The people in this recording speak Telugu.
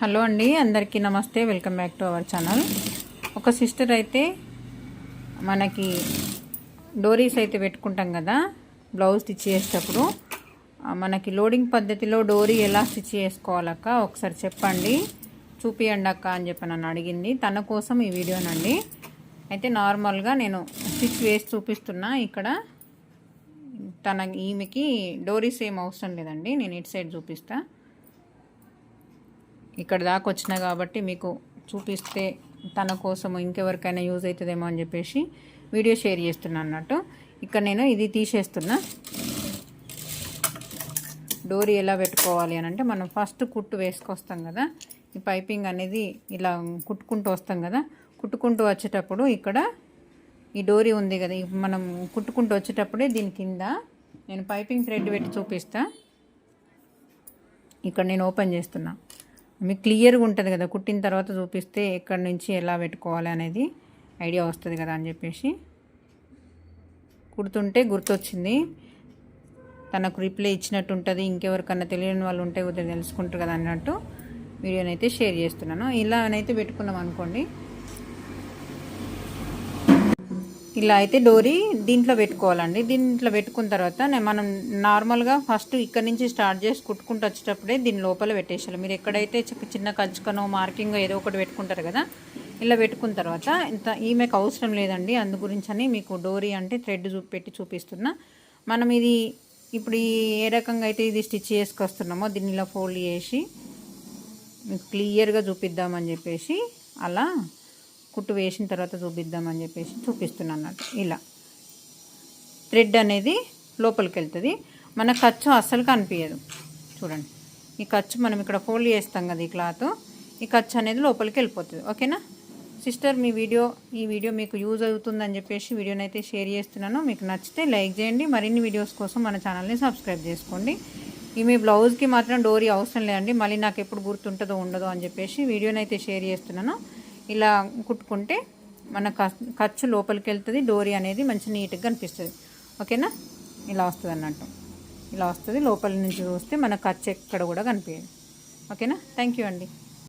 హలో అండి అందరికీ నమస్తే welcome back to our channel. ఒక సిస్టర్ అయితే మనకి డోరీస్ అయితే పెట్టుకుంటాం కదా బ్లౌజ్ స్టిచ్ చేసేటప్పుడు. మనకి లోడింగ్ పద్ధతిలో డోరీ ఎలా స్టిచ్ చేసుకోవాలక్క? ఒకసారి చెప్పండి. చూపియండి అక్క అని చెప్పి నన్ను అడిగింది. తన కోసం ఈ వీడియోనండి. అయితే నార్మల్గా నేను స్టిచ్ వేసి చూపిస్తున్నా ఇక్కడ. తన ఈమెకి డోరీస్ ఏం అవసరం లేదండి. నేను ఇటు సైడ్ చూపిస్తాను ఇక్కడ దాకా వచ్చినా కాబట్టి మీకు చూపిస్తే తన కోసం ఇంకెవరికైనా యూజ్ అవుతుందేమో అని చెప్పేసి వీడియో షేర్ చేస్తున్నా అన్నట్టు. ఇక్కడ నేను ఇది తీసేస్తున్నా. డోరీ ఎలా పెట్టుకోవాలి అని అంటే మనం ఫస్ట్ కుట్టు వేసుకొస్తాం కదా. ఈ పైపింగ్ అనేది ఇలా కుట్టుకుంటూ వస్తాం కదా. కుట్టుకుంటూ వచ్చేటప్పుడు ఇక్కడ ఈ డోరీ ఉంది కదా. మనం కుట్టుకుంటూ వచ్చేటప్పుడే దీని కింద నేను పైపింగ్ థ్రెడ్ పెట్టి చూపిస్తా. ఇక్కడ నేను ఓపెన్ చేస్తున్నా. మీకు క్లియర్గా ఉంటుంది కదా కుట్టిన తర్వాత చూపిస్తే ఎక్కడి నుంచి ఎలా పెట్టుకోవాలి అనేది ఐడియా వస్తుంది కదా అని చెప్పేసి. కుడుతుంటే గుర్తొచ్చింది. తనకు రిప్లై ఇచ్చినట్టు ఉంటుంది ఇంకెవరికన్నా తెలియని వాళ్ళు ఉంటే కొద్దిగా తెలుసుకుంటారు కదా అన్నట్టు వీడియోనైతే షేర్ చేస్తున్నాను. ఇలానైతే పెట్టుకున్నాం అనుకోండి ఇలా అయితే డోరీ దీంట్లో పెట్టుకోవాలండి. దీంట్లో పెట్టుకున్న తర్వాత మనం నార్మల్గా ఫస్ట్ ఇక్కడ నుంచి స్టార్ట్ చేసి కుట్టుకుంటూ వచ్చేటప్పుడే దీని లోపల పెట్టేసాలి మీరు ఎక్కడైతే చిన్న- కంచుకనో మార్కింగ్ ఏదో ఒకటి పెట్టుకుంటారు కదా ఇలా పెట్టుకున్న తర్వాత ఇంత ఈమెకు అవసరం లేదండి. అందు గురించి అని మీకు డోరీ అంటే థ్రెడ్ చూపి పెట్టి చూపిస్తున్నా. మనం ఇది ఇప్పుడు ఈ ఏ రకంగా అయితే ఇది స్టిచ్ చేసుకొస్తున్నామో దీన్ని ఇలా ఫోల్డ్ చేసి మీకు క్లియర్గా చూపిద్దామని చెప్పేసి అలా కుట్టు వేసిన తర్వాత చూపిద్దామని చెప్పేసి చూపిస్తున్నాను అన్నట్టు. ఇలా. థ్రెడ్ అనేది లోపలికి వెళ్తుంది మన ఖర్చు అస్సలు కనిపించదు చూడండి. ఈ ఖర్చు మనం ఇక్కడ ఫోల్డ్ చేస్తాం కదా ఈ క్లాత్. ఈ ఖర్చు అనేది లోపలికి వెళ్ళిపోతుంది ఓకేనా? సిస్టర్ మీ వీడియో ఈ వీడియో మీకు యూజ్ అవుతుందని చెప్పేసి వీడియోని అయితే షేర్ చేస్తున్నాను. మీకు నచ్చితే లైక్ చేయండి. మరిన్ని వీడియోస్ కోసం మన ఛానల్ని సబ్స్క్రైబ్ చేసుకోండి. ఈ మీ బ్లౌజ్కి మాత్రం డోరీ అవసరం లేదండి. మళ్ళీ నాకు ఎప్పుడు గుర్తుంటుందో ఉండదో అని చెప్పేసి వీడియోని అయితే షేర్ చేస్తున్నాను. ఇలా కుట్టుకుంటే మన ఖ- ఖర్చు లోపలికి వెళ్తుంది డోరీ అనేది మంచి నీట్గా కనిపిస్తుంది. ఓకేనా? ఇలా వస్తుంది అన్నట్టు. ఇలా వస్తుంది లోపల నుంచి చూస్తే మన ఖర్చు ఎక్కడ కూడా కనిపించదు ఓకేనా? థ్యాంక్ యూ అండి.